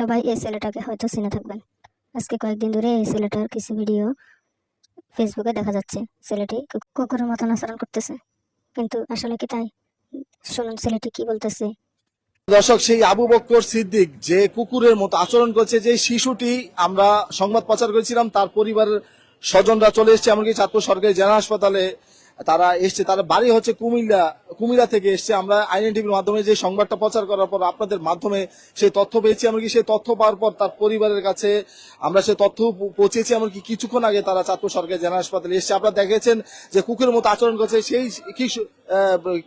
সবাই এই ছেলেটাকে হয়তো চিনে থাকবেন। আজকে কয়েকদিন ধরে এই ছেলেটার কিছু ভিডিও ফেসবুকে দেখা যাচ্ছে। ছেলেটি কুকুরের মতন আচরণ করতেছে। কিন্তু আসলে কি তাই? শুনুন, ছেলেটি কি বলতেছে? দর্শক, সেই আবু বক্কর সিদ্দিক যে কুকুরের মতো আচরণ করছে যে শিশুটি আমরা সংবাদ প্রচার করেছিলাম, তার পরিবারের স্বজনরা চলে এসেছে, এমনকি চাঁদপুর সরকারি জেলা হাসপাতালে তারা এসছে, তারা বাড়ি হচ্ছে কুমিল্লা কুমিল্লা থেকে এসছে। আমরা আইএন টিভির মাধ্যমে যে সংবাদটা প্রচার করার পর আপনাদের মাধ্যমে সেই তথ্য পেয়েছি, এমনকি সেই তথ্য পাওয়ার পর তার পরিবারের কাছে আমরা সেই তথ্য পৌঁছেছি, এমনকি কিছুক্ষণ আগে তারা চাঁদপুর সরকারি জেলা হাসপাতালে এসছে। আপনারা দেখেছেন যে কুকুরের মতো আচরণ করছে সেই কিশোর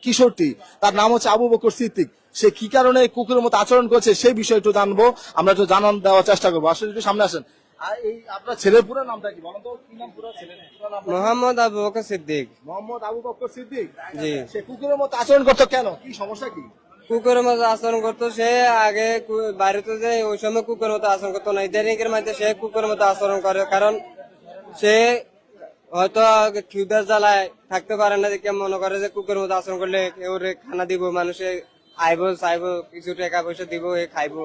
কিশোরটি। তার নাম হচ্ছে আবু বকর সিদ্দিক। সে কি কারণে কুকুরের মতো আচরণ করছে সেই বিষয় একটু জানব। আমরা একটু জানান দেওয়ার চেষ্টা করব। আসলে একটু সামনে আসেন। আর এই আপনার ছেলের পুরো নামটা কি? বলেন তো কি নাম পুরো ছেলের? পুরো নাম মোহাম্মদ আবু বকর সিদ্দিক। মোহাম্মদ আবু বকর সিদ্দিক? জি। সে কুকুরের মতো আচরণ করতো কেন? কি সমস্যা কি? কুকুরের মতো আচরণ করতো সে আগে যে ওই সময় কুকুরের মতো আচরণ করতো না মধ্যে সে কুকুরের মতো আচরণ করে কারণ সে হয়তো খিউদার জ্বালায় থাকতে পারে না দেখে মনে করে যে কুকুরের মতো আচরণ করলে কেউ খানা দিব মানুষে আইব চাইব কিছু টাকা পয়সা দিব এ খাইব।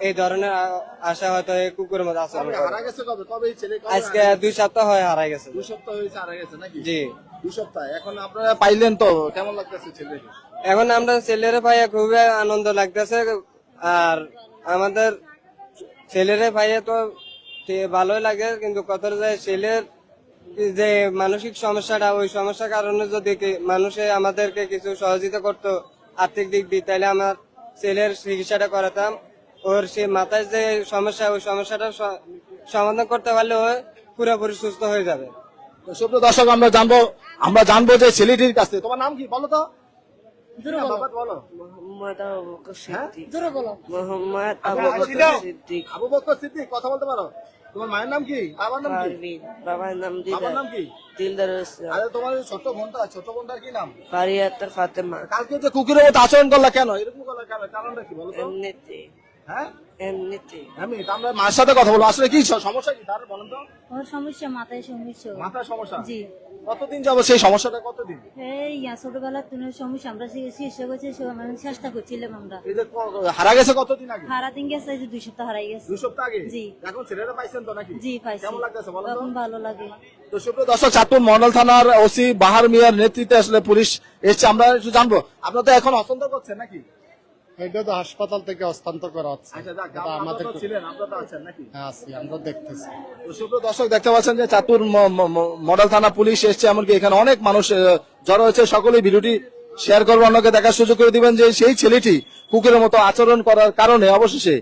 এই ধরনের আশা হয়তো এই কুকুরের মতো আচরণ হারা গেছে কবে? কবে ছেলে আজকে দুই সপ্তাহ হয় হারাই গেছে। দুই সপ্তাহ হয়েছে হারা গেছে নাকি? জি। দুই সপ্তাহ। এখন আপনারা পাইলেন তো? কেমন লাগতেছে ছেলেকে? এখন আমরা ছেলেরে পাইয়া খুবই আনন্দ লাগতেছে। আর আমাদের ছেলেরে পাইয়া তো ভালোই লাগে কিন্তু কত যে ছেলের যে মানসিক সমস্যাটা ওই সমস্যার কারণে যদি মানুষে আমাদেরকে কিছু সহযোগিতা করতো আর্থিক দিক দিয়ে তাহলে আমার ছেলের চিকিৎসাটা করাতাম। ওর সে মাথায় যে সমস্যা ওই সমস্যাটা সমাধান করতে পারলে ও পুরোপুরি সুস্থ হয়ে যাবে। তো সুপ্রিয় দর্শক আমরা জানব আমরা জানব যে ছেলেটির কাছে তোমার নাম কি? বলো তো। হ্যাঁ, আবু বকর হ্যাঁ? সিদ্দিক। কথা বলতে পারো। তোমার মায়ের নাম কি? বাবার নাম কি? বাবার নাম বাবার নাম কি? দিলদার আরে তোমার ছোট বোনটা ছোট বোনটার কি নাম? ফাতেমা। কালকে যে কুকুরের মতো আচরণ করলা কেন? এরকম করলা কেন? কারণটা কি বলো এমনিতে হ্যাঁ? এমনিতে। আমি আমরা মায়ের সাথে কথা বলব। আসলে কি সমস্যা কি? তার বলেন তো। ওর সমস্যা মাথায় সমস্যা মাথার সমস্যা? জি। কতদিন যাব? সেই সমস্যাটা কতদিন? এই ছোটবেলার তুলে সমস্যা। আমরা চেষ্টা করছি মানে চেষ্টা করছিলাম আমরা। এই যে হারা গেছে কতদিন আগে? হারা দিন গেছে যে দুই সপ্তাহ হারাই গেছে। দুই সপ্তাহ আগে? জি। এখন ছেলেরা পাইছেন তো নাকি? জি পাইছি। কেমন লাগতেছে বলো এখন ভালো লাগে। তো সুপ্রিয় দর্শক মন্ডল থানার ওসি বাহার মিয়ার নেতৃত্বে আসলে পুলিশ এসছে। আমরা একটু জানব আপনারা তো এখন হস্তান্তর করছেন নাকি? এটা তো হাসপাতাল থেকে হস্তান্তর করা হচ্ছে। আচ্ছা আমাদের হ্যাঁ আছি আমরা দেখতেছি। দর্শক দেখতে পাচ্ছেন যে চাঁদপুর মডেল থানা পুলিশ এসছে এমনকি এখানে অনেক মানুষ জড়ো হয়েছে। সকলেই ভিডিওটি শেয়ার করব অন্যকে দেখার সুযোগ করে দিবেন যে সেই ছেলেটি কুকুরের মতো আচরণ করার কারণে অবশেষে